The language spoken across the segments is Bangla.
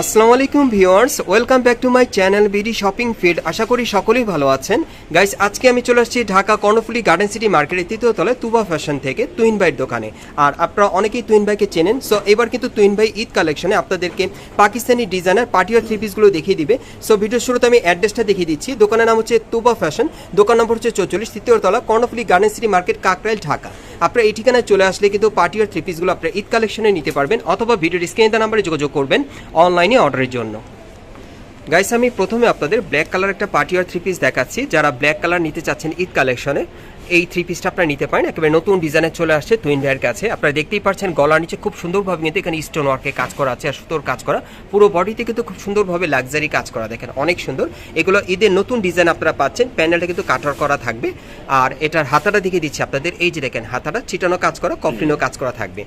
আসসালামু আলাইকুম viewers, welcome back to my channel BD shopping feed. আশা করি সকলেই ভালো আছেন। গাইস, আজকে আমি চলে আসছি ঢাকা কর্ণফুলি গার্ডেন সিটি মার্কেটের তৃতীয় তলায় তুবা ফ্যাশন থেকে তুইন ভাইয়ের দোকানে। আর আপনারা অনেকেই তুইন ভাইকে চেনেন, সো এবার কিন্তু তুইন ভাই ঈদ কালেকশনে আপনাদেরকে পাকিস্তানি ডিজাইনার পার্টিয়ার থ্রি পিসগুলো দেখিয়ে দিবে। সো ভিডিওর শুরুতে আমি অ্যাড্রেসটা দেখিয়ে দিচ্ছি। দোকানের নাম হচ্ছে তুবা ফ্যাশন, দোকান নম্বর হচ্ছে চৌচল্লিশ, তৃতীয় তলা Karnaphuli garden city market, Kakrail, Dhaka. আপনারা এই ঠিকানায় চলে আসলে কিন্তু পার্টি আর থ্রি পিসগুলো আপনারা ঈদ কালেকশনে নিতে পারবেন অথবা ভিডিওর স্ক্রিনে দেওয়া নাম্বারে যোগাযোগ করবেন অনলাইনে অর্ডারের জন্য। গাইস আমি প্রথমে আপনাদের ব্ল্যাক কালার একটা পার্টি আর থ্রি পিস দেখাচ্ছি। যারা ব্ল্যাক কালার নিতে চাচ্ছেন ঈদ কালেকশনে এই থ্রি পিসটা আপনারা নিতে পারেন। একেবারে নতুন ডিজাইনে চলে আসছে টুইন ভাইয়ের কাছে। আপনারা দেখতেই পাচ্ছেন গলার নিচে খুব সুন্দরভাবে কিন্তু এখানে স্টোন ওয়ার্কে কাজ করা আছে আর সুতোর কাজ করা। পুরো বডিতে কিন্তু খুব সুন্দরভাবে লাক্সারি কাজ করা দেখেন অনেক সুন্দর। এগুলো ঈদের নতুন ডিজাইন আপনারা পাচ্ছেন। প্যান্ডেলটা কিন্তু কাটার করা থাকবে। আর এটার হাতাটা দেখে দিচ্ছি আপনাদের। এই যে দেখেন হাতাটা চিটানো কাজ করা কফলিনও কাজ করা থাকবে।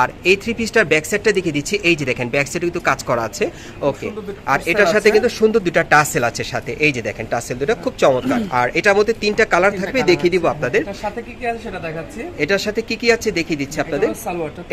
আর এই থ্রি পিসটার ব্যাক সাইডটা দেখে দিচ্ছি। এই যে দেখেন ব্যাক সাইডে কিন্তু কাজ করা আছে। ওকে আর এটার সাথে কিন্তু সুন্দর দুটা টাসেল আছে সাথে। এই যে দেখেন টাসেল দুটা খুব চমৎকার। আর এটার মধ্যে তিনটা কালার থাকবে দেখিয়ে দিব আপনাদের। এটার সাথে কি কি আছে সেটা দেখাচ্ছি। এটার সাথে কি কি আছে দেখিয়ে দিচ্ছি আপনাদের।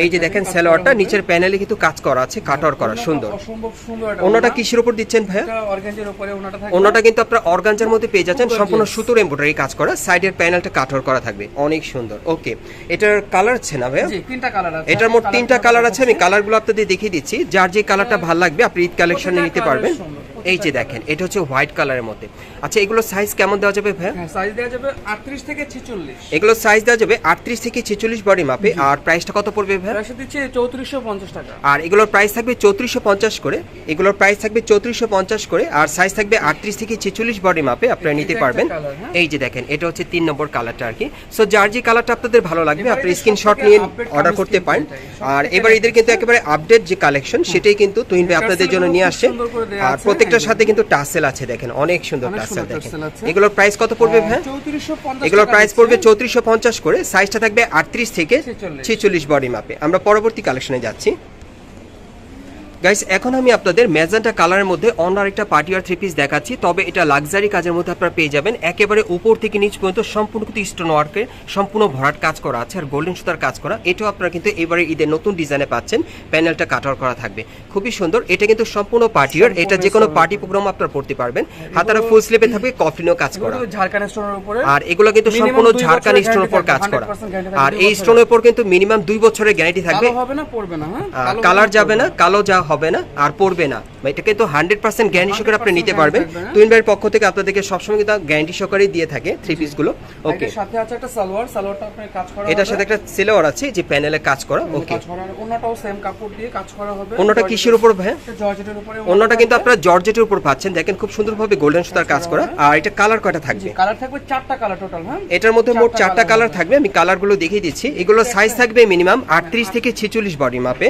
এই যে দেখেন সালোয়ারটা নিচের প্যানেলে কিন্তু কাজ করা আছে কাটার করা সুন্দর। অসম্ভব সুন্দর কিসের উপর দিচ্ছেন ভাইয়া? অর্গানজার উপরে ওনাটা থাকে অন্যটা কিন্তু আপনার অর্গানজার মধ্যে পেয়ে যাচ্ছেন সম্পূর্ণ সুতোর এমব্রয়ডারি কাজ করা সাইডের প্যানেলটা কাঠর করা থাকবে অনেক সুন্দর। ওকে এটার কালার আছে না ভাইয়া? তিনটা কালার আছে। এটার মোট তিনটা কালার আছে। আমি কালারগুলো আপনাদের দেখিয়ে দিচ্ছি। যার যে কালারটা ভালো লাগবে আপনি ঈদ কালেকশনে নিতে পারবেন। এই যে দেখেন এটা হচ্ছে হোয়াইট কালারের মধ্যে। আচ্ছা এগুলো সাইজ কেমন দেওয়া যাবে ভাইয়া? হ্যাঁ সাইজ দেওয়া যাবে 38 থেকে 46 এগুলো সাইজ দেওয়া যাবে আটত্রিশ থেকে ছেচল্লিশ বডি মাপে আর প্রাইসটা কত পড়বে ভাইয়া? প্রাইস দিচ্ছে 3450 টাকা। আর এগুলোর প্রাইস থাকবে চৌত্রিশশো পঞ্চাশ করে। এগুলোর প্রাইস থাকবে চৌত্রিশশো পঞ্চাশ করে। আর সাইজ থাকবে আটত্রিশ থেকে ছেচল্লিশ বডি মাপে আপনারা নিতে পারবেন। হ্যাঁ? এই যে দেখেন এটা হচ্ছে তিন নম্বর কালারটা আর কি। সো যার যে কালারটা আপনাদের ভালো লাগবে এবারে আপনি এটা স্ক্রিনশট নিয়ে অর্ডার করতে পারেন। আর এবার এদের কিন্তু একেবারে আপডেট যে কালেকশন সেটাই কিন্তু তুহিন ভাই আপনাদের জন্য নিয়ে আসছে। আর আছে, প্রত্যেকটার সাথে কিন্তু টাসেল আছে দেখেন অনেক সুন্দর টাসেল দেখেন। এগুলোর প্রাইস কত পড়বে ভাই 3450 এগুলোর প্রাইস পড়বে চৌত্রিশশো পঞ্চাশ করে সাইজটা থাকবে আটত্রিশ থেকে 46 ছেচল্লিশ বডি মাপে আমরা পরবর্তী কালেকশনে যাচ্ছি। গাইস এখন আমি আপনাদের ম্যাজেন্টা কালারের মধ্যে অন্য আরেকটা পার্টিয়ার থ্রি পিস দেখাচ্ছি তবে এটা লাক্সারি কাজের মধ্যে আপনারা পেয়ে যাবেন। একেবারে উপর থেকে নিচ পর্যন্ত সম্পূর্ণ কিন্তু স্টোন ওয়ার্কের সম্পূর্ণ ভরাট কাজ করা আছে আর গোল্ডেন সুতার কাজ করা। এটাও আপনারা কিন্তু এবারে ঈদের নতুন ডিজাইনে পাচ্ছেন প্যানেলটা কাটার করা থাকবে। খুবই সুন্দর এটা কিন্তু সম্পূর্ণ পার্টিয়ার এটা যে কোনো পার্টি প্রোগ্রাম আপনারা পড়তে পারবেন। হাতারা ফুল স্লিপে থাকবে কফলিনও কাজ করা। এগুলো ঝাড়খান্ড স্টোনের উপরে। আর এগুলো কিন্তু সম্পূর্ণ ঝাড়খান্ড স্টোনের উপর কাজ করা। 100% guarantee থাকবে, আর এই। স্টোনের উপর কিন্তু মিনিমাম দুই বছরের গ্যারান্টি থাকবে। হবে না পড়বে না হ্যাঁ? কালার যাবে না কালো যা হবে না আর পড়বে না। বা এটা কিন্তু হান্ড্রেড পার্সেন্ট গ্যারান্টি সহকারে আপনি নিতে পারবেন? তুইন ভাইয়ের পক্ষ থেকে আপনাদেরকে সবসময় কিন্তু গ্যারান্টি সহকারে দিয়ে থাকে থ্রি পিসগুলো। ওকে সাথে আছে একটা সালোয়ার। সালোয়ারটা আপনার কাজ করা এটার সাথে একটা সেলোয়ার আছে যে প্যানেলে কাজ করা। ওকে ওনাটাও সেম কাপড় দিয়ে কাজ করা হবে। অন্যটা কিসের উপর ভাই এটা জর্জেটের উপরে অন্যটা কিন্তু আপনারা জর্জেটের উপর পাচ্ছেন। দেখেন খুব সুন্দরভাবে গোল্ডেন সুতার কাজ করা। আর এটা কালার কয়টা থাকবে? কালার থাকবে চারটা কালার টোটাল হ্যাঁ? এটার মধ্যে মোট চারটা কালার থাকবে। আমি কালারগুলো দেখিয়ে দিচ্ছি। এগুলো সাইজ থাকবে মিনিমাম আটত্রিশ থেকে ছেচল্লিশ বডি মাপে।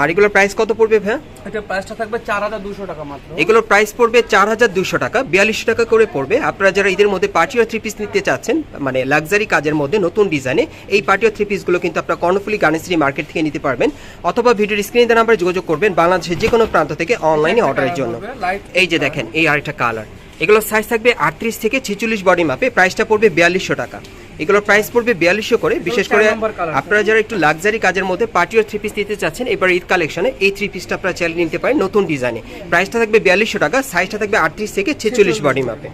আর এগুলোর প্রাইস কত পড়বে ভাই এটা প্রাইসটা থাকবে চার হাজার দুশো টাকা মাত্র। এগুলোর প্রাইস পড়বে চার হাজার দুশো টাকা বিয়াল্লিশশো টাকা করে পড়বে। আপনারা যারা ঈদের মধ্যে পার্টি থ্রি পিস নিতে চাচ্ছেন মানে লাক্সারি কাজের মধ্যে নতুন ডিজাইনে এই পার্টি থ্রি পিসগুলো কিন্তু আপনারা কর্ণফুলি গার্নেসরি মার্কেট থেকে নিতে পারবেন। অথবা ভিডিওর স্ক্রিনে দেওয়া নাম্বারে যোগাযোগ করবেন বাংলাদেশের যে কোনো প্রান্ত থেকে অনলাইনে অর্ডারের জন্য। এই যে দেখেন এই আরেকটা কালার এগুলোর সাইজ থাকবে আটত্রিশ থেকে ছেচল্লিশ বডি মাপে প্রাইসটা পড়বে বিয়াল্লিশশো টাকা। এগুলোর প্রাইস পড়বে বিয়াল্লিশশো করে। বিশেষ করে। আপনারা যারা একটু লাক্সারি কাজের মধ্যে পার্টি থ্রি পিস নিতে চাচ্ছেন এবার ঈদ কালেকশনে এই থ্রি পিসটা আপনারা চাইলে নিতে পারেন নতুন ডিজাইনে প্রাইসটা থাকবে বিয়াল্লিশশো টাকা সাইজটা থাকবে আটত্রিশ থেকে ছেচল্লিশ বডি মাপে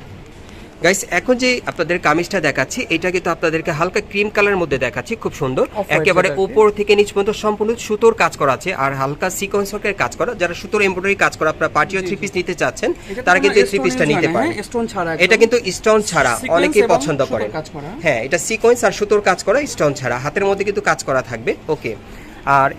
গাইস এখন যে আপনাদের কামিজটা দেখাচ্ছি এটা কিন্তু আপনাদেরকে হালকা ক্রিম কালারের মধ্যে দেখাচ্ছি খুব সুন্দর। একেবারে। উপর থেকে নিচ পর্যন্ত সম্পূর্ণ সুতোর কাজ করা আছে আর হালকা সিকোয়েন্স ওয়ার্কের কাজ করা। যারা সুতোর এমব্রয়ডারি কাজ করা আপনারা পার্টি থ্রি পিস নিতে চাচ্ছেন তারা কিন্তু থ্রি পিসটা নিতে পারেন স্টোন ছাড়া এটা কিন্তু স্টোন ছাড়া অনেকেই পছন্দ করা। হ্যাঁ এটা সিকোয়েন্স আর সুতোর কাজ করা স্টোন ছাড়া। হাতের মধ্যে কিন্তু কাজ করা থাকবে ওকে আর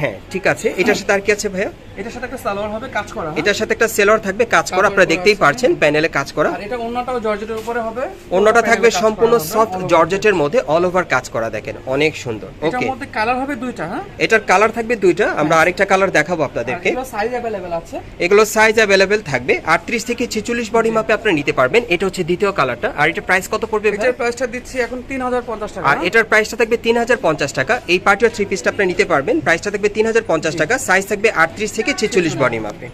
হ্যাঁ ঠিক আছে। এটার সাথে আর কি আছে ভাইয়া? এটার সাথে একটা সালোয়ার হবে কাজ করা হ্যাঁ? এটার সাথে একটা সেলর থাকবে কাজ করা আপনারা দেখতেই। পারছেন প্যানেলে কাজ করা। আর এটা অন্যটাও জর্জেটের উপরে হবে। অন্যটা থাকবে সম্পূর্ণ সফট জর্জেটের মধ্যে অল ওভার কাজ করা দেখেন অনেক সুন্দর। এটার মধ্যে কালার হবে দুইটা হ্যাঁ? এটার কালার থাকবে দুইটা আমরা আরেকটা কালার দেখাবো আপনাদেরকে। সাইজ অ্যাভেলেবেল আছে। এগুলো সাইজ অ্যাভেলেবেল থাকবে আটত্রিশ থেকে ছেচল্লিশ বডি মাপে আপনি নিতে পারবেন। এটা হচ্ছে দ্বিতীয় কালারটা। আর এটা প্রাইস কত পড়বে? এটার প্রাইসটা দিচ্ছি এখন তিন হাজার পঞ্চাশ টাকা। আর এটার প্রাইসটা থাকবে তিন হাজার পঞ্চাশ টাকা। এই পার্টির থ্রি পিসটা আপনি নিতে পারবেন। প্রাইসটা থাকবে তিন হাজার পঞ্চাশ টাকা। সাইজ থাকবে আটত্রিশ থেকে ছেচল্লিশ বডি মাপে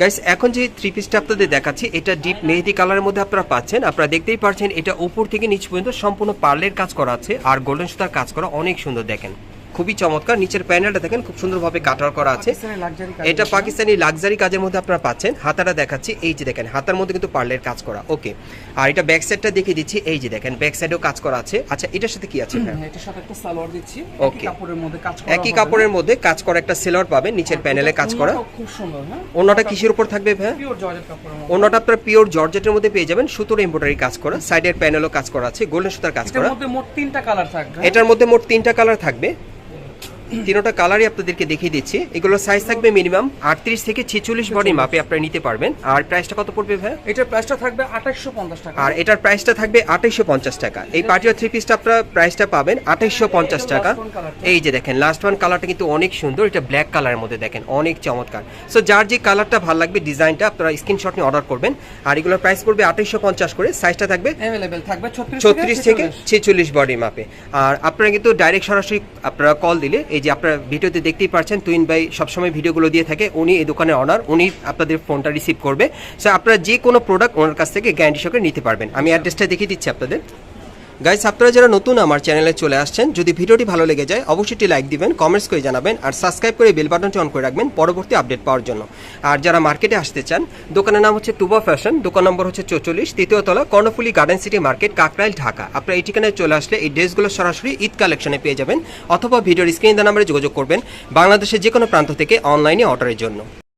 গাইস এখন যে থ্রি পিসটা আপনাদের দেখাচ্ছি, এটা ডিপ মেহেদি কালারের মধ্যে আপনারা পাচ্ছেন। আপনারা দেখতেই পাচ্ছেন এটা উপর থেকে নিচ পর্যন্ত সম্পূর্ণ পার্লের কাজ করা আছে, আর গোল্ডেন সুতার কাজ করা অনেক সুন্দর, দেখেন। খুবই চমৎকার। নিচের প্যানেলটা দেখেন খুব সুন্দরভাবে কাটার করা আছে। এটা পাকিস্তানি লাক্সারি কাজের মধ্যে আপনারা পাচ্ছেন। হাতাটা দেখাচ্ছি এই যে দেখেন হাতার মধ্যে কিন্তু পার্লের কাজ করা ওকে। আর এটা ব্যাক সাইডটা দেখিয়ে দিচ্ছি এই যে দেখেন ব্যাক সাইডেও কাজ করা আছে। আচ্ছা এটার সাথে কি আছে এটার সাথে একটা সালোয়ার দিচ্ছি. একই কাপড়ের মধ্যে কাজ করা একই কাপড়ের মধ্যে কাজ করা একটা সেলর পাবেন নিচের প্যানেলে কাজ করা। খুব সুন্দর হ্যাঁ? অন্যটা কিসের উপর থাকবে ভাইয়া পিওর জর্জেট কাপড়ের মধ্যে। অন্যটা আপনার পিওর জর্জেটের মধ্যে পেয়ে যাবেন সুতোর এমব্রয়ডারি কাজ করা সাইডের প্যানেলও কাজ করা আছে গোল্ডেন সুতার কাজ এটার করা। মধ্যে মোট তিনটা কালার থাকবে। এটার মধ্যে মোট তিনটা কালার থাকবে। তিনটা কালারই আপনাদেরকে দেখিয়ে দিচ্ছি। এগুলোর সাইজ থাকবে মিনিমাম আটত্রিশ থেকে ছেচল্লিশ বডি মাপে আপনারা নিতে পারবেন। আর প্রাইসটা কত পড়বে ভাই এটার প্রাইসটা থাকবে আঠাশশো পঞ্চাশ টাকা। আর এটার প্রাইসটা থাকবে আঠাইশো পঞ্চাশ টাকা। এই পার্টিও থ্রি পিসটা আপনারা প্রাইসটা পাবেন আঠাইশো পঞ্চাশ টাকা। এই যে দেখেন লাস্ট ওয়ান কালারটা কিন্তু অনেক সুন্দর। এটা ব্ল্যাক কালারের মধ্যে দেখেন অনেক চমৎকার। সো যার যে কালারটা ভালো লাগবে ডিজাইনটা আপনারা স্ক্রিনশট নিয়ে অর্ডার করবেন। আর এগুলোর প্রাইস পড়বে আঠাইশো পঞ্চাশ করে। সাইজটা থাকবে ছত্রিশ থেকে ছেচল্লিশ। বডি মাপে। আর আপনারা কিন্তু ডাইরেক্ট সরাসরি আপনারা কল দিলে এই যে আপনার ভিডিওতে দেখতেই পারছেন তুইন ভাই সবসময় ভিডিওগুলো দিয়ে থাকে। উনি এই দোকানের অনার উনি আপনাদের ফোনটা রিসিভ করবে। সো আপনারা যে কোনো প্রোডাক্ট ওনার কাছ থেকে গ্যারান্টি সহকারে নিতে পারবেন। আমি অ্যাড্রেসটা দেখিয়ে দিচ্ছি আপনাদের। গাইস আপনারা যারা নতুন আমার চ্যানেলে চলে আসছেন, যদি ভিডিওটি ভালো লেগে যায়, অবশ্যই লাইক দিবেন কমেন্টস করে জানাবেন, আর সাবস্ক্রাইব করে বেল বাটনটি অন করে রাখবেন পরবর্তী আপডেট পাওয়ার জন্য। আর যারা মার্কেটে আসতে চান, দোকানের নাম হচ্ছে টুবা ফ্যাশন দোকান নম্বর হচ্ছে চৌচল্লিশ, তৃতীয় তলা, Karnaphuli garden city market Kakrail, Dhaka. আপনারা এই ঠিকানায় চলে আসলে এই ড্রেসগুলো সরাসরি ঈদ কালেকশনে পেয়ে যাবেন, অথবা ভিডিওর স্ক্রিন নাম্বারে যোগাযোগ করবেন, বাংলাদেশের যে কোনো প্রান্ত থেকে অনলাইনে অর্ডারের জন্য।